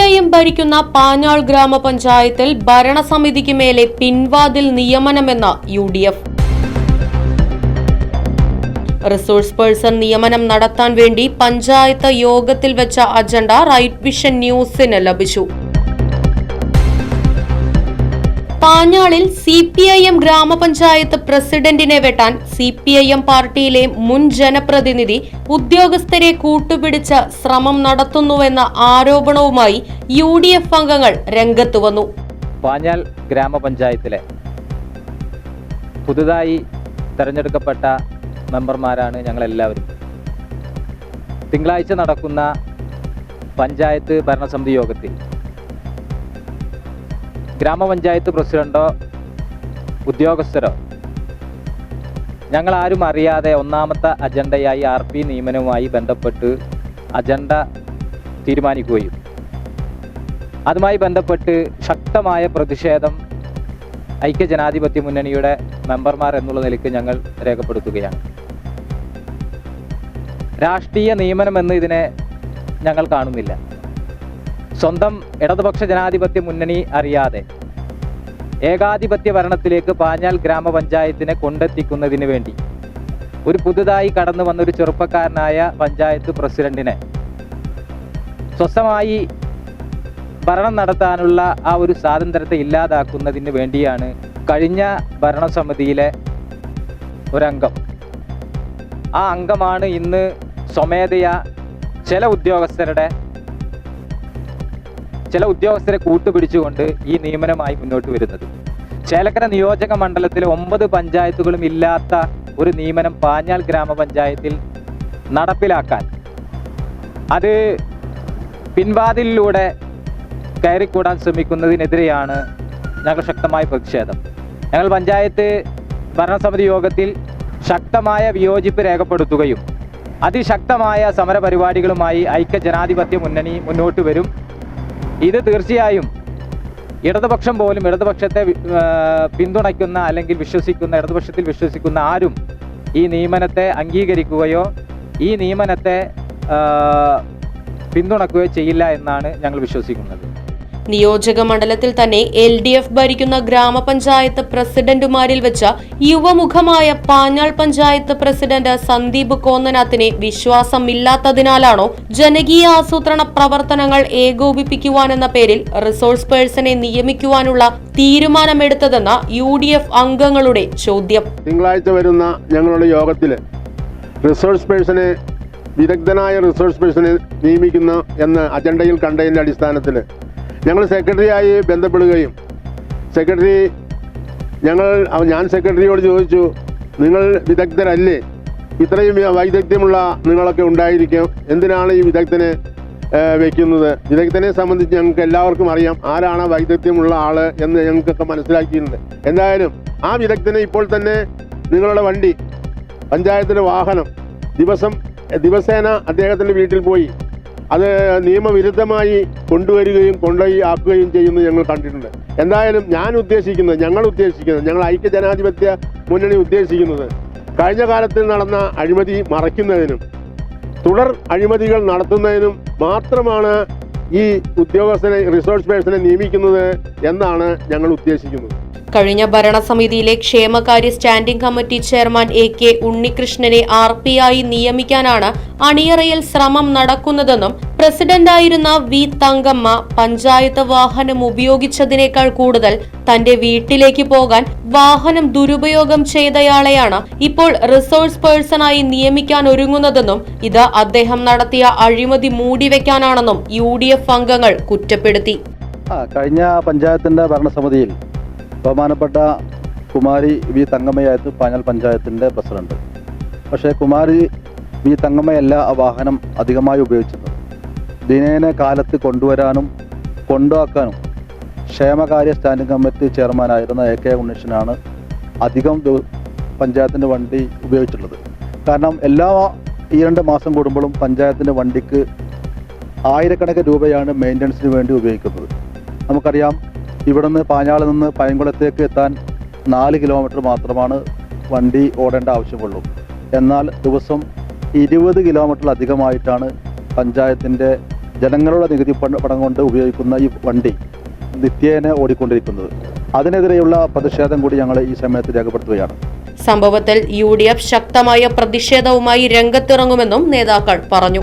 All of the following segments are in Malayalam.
M ഭരിക്കുന്ന പാഞ്ഞാൾ ഗ്രാമപഞ്ചായത്തിൽ ഭരണസമിതിക്ക് മേലെ പിൻവാതിൽ നിയമനമെന്ന U D F resource person നിയമനം നടത്താൻ വേണ്ടി പഞ്ചായത്ത് യോഗത്തിൽ വെച്ച അജണ്ട റൈറ്റ് വിഷൻ ന്യൂസിന് ലഭിച്ചു. പാഞ്ഞാളിൽ സി പി ഐ എം ഗ്രാമപഞ്ചായത്ത് പ്രസിഡന്റിനെ വെട്ടാൻ സി പി ഐ എം പാർട്ടിയിലെ മുൻ ജനപ്രതിനിധി ഉദ്യോഗസ്ഥരെ കൂട്ടുപിടിച്ച ശ്രമം നടത്തുന്നുവെന്ന ആരോപണവുമായി യു ഡി എഫ് അംഗങ്ങൾ രംഗത്ത് വന്നു. പാഞ്ഞാൽ ഗ്രാമപഞ്ചായത്തിലെ പുതുതായി തെരഞ്ഞെടുക്കപ്പെട്ട മെമ്പർമാരാണ് ഞങ്ങളെല്ലാവരും. തിങ്കളാഴ്ച നടക്കുന്ന പഞ്ചായത്ത് ഭരണസമിതി യോഗത്തിൽ ഗ്രാമപഞ്ചായത്ത് പ്രസിഡന്റോ ഉദ്യോഗസ്ഥരോ? ഞങ്ങൾ ആരും അറിയാതെ ഒന്നാമത്തെ അജണ്ടയായി ആർ പി നിയമനവുമായി ബന്ധപ്പെട്ട് അജണ്ട തീരുമാനിക്കുകയും അതുമായി ബന്ധപ്പെട്ട് ശക്തമായ പ്രതിഷേധം ഐക്യജനാധിപത്യ മുന്നണിയുടെ മെമ്പർമാർ എന്നുള്ള നിലയ്ക്ക് ഞങ്ങൾ രേഖപ്പെടുത്തുകയാണ്. രാഷ്ട്രീയ നിയമനം എന്ന് ഇതിനെ ഞങ്ങൾ കാണുന്നില്ല. സ്വന്തം ഇടതുപക്ഷ ജനാധിപത്യ മുന്നണി അറിയാതെ ഏകാധിപത്യ ഭരണത്തിലേക്ക് പാഞ്ഞാൽ ഗ്രാമപഞ്ചായത്തിനെ കൊണ്ടെത്തിക്കുന്നതിന് വേണ്ടി ഒരു പുതുതായി കടന്നു വന്ന ഒരു ചെറുപ്പക്കാരനായ പഞ്ചായത്ത് പ്രസിഡന്റിനെ സ്വസ്ഥമായി ഭരണം നടത്താനുള്ള ആ ഒരു സ്വാതന്ത്ര്യത്തെ ഇല്ലാതാക്കുന്നതിന് വേണ്ടിയാണ് കഴിഞ്ഞ ഭരണസമിതിയിലെ ഒരംഗം. ആ അംഗമാണ് ഇന്ന് സ്വമേധയാ ചില ഉദ്യോഗസ്ഥരുടെ ചില ഉദ്യോഗസ്ഥരെ കൂട്ടുപിടിച്ചുകൊണ്ട് ഈ നിയമനമായി മുന്നോട്ട് വരുന്നത്. ചേലക്കര നിയോജക മണ്ഡലത്തിലെ ഒമ്പത് പഞ്ചായത്തുകളും ഇല്ലാത്ത ഒരു നിയമനം പാഞ്ഞാൽ ഗ്രാമപഞ്ചായത്തിൽ നടപ്പിലാക്കാൻ. അത് പിൻവാതിലിലൂടെ കയറിക്കൂടാൻ ശ്രമിക്കുന്നതിനെതിരെയാണ് ഞങ്ങൾ ശക്തമായ പ്രതിഷേധം. ഞങ്ങൾ പഞ്ചായത്ത് ഭരണസമിതി യോഗത്തിൽ ശക്തമായ വിയോജിപ്പ് രേഖപ്പെടുത്തുകയും അതിശക്തമായ സമരപരിപാടികളുമായി ഐക്യ ജനാധിപത്യ മുന്നണി മുന്നോട്ട് വരും. ഇത് തീർച്ചയായും ഇടതുപക്ഷം പോലും ഇടതുപക്ഷത്തെ പിന്തുണയ്ക്കുന്ന അല്ലെങ്കിൽ വിശ്വസിക്കുന്ന ഇടതുപക്ഷത്തിൽ വിശ്വസിക്കുന്ന ആരും ഈ നിയമനത്തെ അംഗീകരിക്കുകയോ ഈ നിയമനത്തെ പിന്തുണക്കുകയോ ചെയ്യില്ല എന്നാണ് ഞങ്ങൾ വിശ്വസിക്കുന്നത്. നിയോജക മണ്ഡലത്തിൽ തന്നെ എൽ ഡി എഫ് ഭരിക്കുന്ന ഗ്രാമപഞ്ചായത്ത് പ്രസിഡന്റുമാരിൽ വെച്ച യുവമുഖമായ പാഞ്ഞാൾ പഞ്ചായത്ത് പ്രസിഡന്റ് സന്ദീപ് കോന്നനാഥിനെ വിശ്വാസമില്ലാത്തതിനാലാണോ ജനകീയ ആസൂത്രണ പ്രവർത്തനങ്ങൾ ഏകോപിപ്പിക്കുവാനെന്ന പേരിൽ റിസോഴ്സ് പേഴ്സണെ നിയമിക്കുവാനുള്ള തീരുമാനമെടുത്തതെന്ന യു ഡി എഫ് അംഗങ്ങളുടെ ചോദ്യം. തിങ്കളാഴ്ച വരുന്ന ഞങ്ങളുടെ യോഗത്തിൽ റിസോഴ്സ് പേഴ്സണെ വിദഗ്ധനായ റിസോഴ്സ് പേഴ്സണെ നിയമിക്കുന്ന എന്ന അജണ്ടയിൽ കണ്ടതിന്റെ അടിസ്ഥാനത്തിൽ ഞങ്ങൾ സെക്രട്ടറിയായി ബന്ധപ്പെടുകയും സെക്രട്ടറി ഞങ്ങൾ ഞാൻ സെക്രട്ടറിയോട് ചോദിച്ചു നിങ്ങൾ വിദഗ്ധരല്ലേ? ഇത്രയും വൈദഗ്ധ്യമുള്ള നിങ്ങളൊക്കെ ഉണ്ടായിരിക്കും. എന്തിനാണ് ഈ വിദഗ്ധനെ വയ്ക്കുന്നത് വിദഗ്ധനെ സംബന്ധിച്ച് ഞങ്ങൾക്ക് എല്ലാവർക്കും അറിയാം ആരാണ് വൈദഗ്ധ്യമുള്ള ആൾ എന്ന് ഞങ്ങൾക്കൊക്കെ മനസ്സിലാക്കിയിട്ടുണ്ട്. എന്തായാലും ആ വിദഗ്ധനെ ഇപ്പോൾ തന്നെ നിങ്ങളുടെ വണ്ടി പഞ്ചായത്തിന്റെ വാഹനം ദിവസം ദിവസേന അദ്ദേഹത്തിന്റെ വീട്ടിൽ പോയി അത് നിയമവിരുദ്ധമായി കൊണ്ടുവരികയും കൊണ്ടുപോയി ആക്കുകയും ചെയ്യുന്നത് ഞങ്ങൾ കണ്ടിട്ടുണ്ട്. എന്തായാലും ഞാൻ ഉദ്ദേശിക്കുന്നത് ഞങ്ങൾ ഉദ്ദേശിക്കുന്നത് ഞങ്ങൾ ഐക്യ ജനാധിപത്യ മുന്നണി ഉദ്ദേശിക്കുന്നത് കഴിഞ്ഞ കാലത്തിൽ നടന്ന അഴിമതി മറയ്ക്കുന്നതിനും തുടർ അഴിമതികൾ നടത്തുന്നതിനും മാത്രമാണ് ഈ ഉദ്യോഗസ്ഥനെ റിസോഴ്സ് പേഴ്സണെ നിയമിക്കുന്നത് എന്നാണ് ഞങ്ങൾ ഉദ്ദേശിക്കുന്നത്. കഴിഞ്ഞ ഭരണസമിതിയിലെ ക്ഷേമകാര്യ standing committee chairman A K ഉണ്ണികൃഷ്ണനെ R P ആയി നിയമിക്കാനാണ് അണിയറയിൽ ശ്രമം നടക്കുന്നതെന്നും പ്രസിഡന്റായിരുന്ന വി തങ്കമ്മ പഞ്ചായത്ത് വാഹനം ഉപയോഗിച്ചതിനേക്കാൾ കൂടുതൽ തന്റെ വീട്ടിലേക്ക് പോകാൻ വാഹനം ദുരുപയോഗം ചെയ്തയാളെയാണ് ഇപ്പോൾ റിസോഴ്സ് പേഴ്സണായി നിയമിക്കാൻ ഒരുങ്ങുന്നതെന്നും ഇത് അദ്ദേഹം നടത്തിയ അഴിമതി മൂടിവെക്കാനാണെന്നും യു ഡി എഫ് അംഗങ്ങൾ കുറ്റപ്പെടുത്തി. കഴിഞ്ഞ പഞ്ചായത്തിന്റെ ഭരണസമിതിയിൽ ബഹുമാനപ്പെട്ട കുമാരി വി തങ്കമ്മയായിരുന്നു പാഞ്ഞാൽ പഞ്ചായത്തിന്റെ പ്രസിഡന്റ്. പക്ഷേ കുമാരി വി തങ്കമ്മയല്ല ആ വാഹനം അധികമായി ഉപയോഗിച്ചത് ദിനേന കാലത്ത് കൊണ്ടുവരാനും കൊണ്ടുവാക്കാനും ക്ഷേമകാര്യ സ്റ്റാൻഡിംഗ് കമ്മിറ്റി ചെയർമാനായിരുന്ന എ കെ ഉണ്ണീഷനാണ് അധികം പഞ്ചായത്തിന്റെ വണ്ടി ഉപയോഗിച്ചിട്ടുള്ളത്. കാരണം എല്ലാ ഈ രണ്ട് മാസം കൂടുമ്പോഴും പഞ്ചായത്തിന്റെ വണ്ടിക്ക് ആയിരക്കണക്കിന് രൂപയാണ് മെയിന്റനൻസിന് വേണ്ടി ഉപയോഗിക്കുന്നത്. നമുക്കറിയാം ഇവിടുന്ന് പാഞ്ഞാളിൽ നിന്ന് പയങ്കുളത്തേക്ക് എത്താൻ നാല് കിലോമീറ്റർ മാത്രമാണ് വണ്ടി ഓടേണ്ട ആവശ്യമുള്ളൂ. എന്നാൽ ദിവസം ഇരുപത് കിലോമീറ്ററിലധികമായിട്ടാണ് പഞ്ചായത്തിന്റെ ജനങ്ങളുടെ നികുതി പടം കൊണ്ട് ഉപയോഗിക്കുന്ന ഈ വണ്ടി നിത്യേന ഓടിക്കൊണ്ടിരിക്കുന്നത്. അതിനെതിരെയുള്ള പ്രതിഷേധം കൂടി ഞങ്ങൾ ഈ സമയത്ത് രേഖപ്പെടുത്തുകയാണ്. സംഭവത്തിൽ യു ശക്തമായ പ്രതിഷേധവുമായി രംഗത്തിറങ്ങുമെന്നും നേതാക്കൾ പറഞ്ഞു.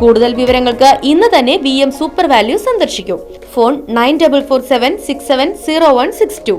കൂടുതൽ വിവരങ്ങൾക്ക് ഇന്ന് തന്നെ വി എം സൂപ്പർ വാല്യൂ സന്ദർശിക്കൂ. Phone nine double four seven six seven zero one six two.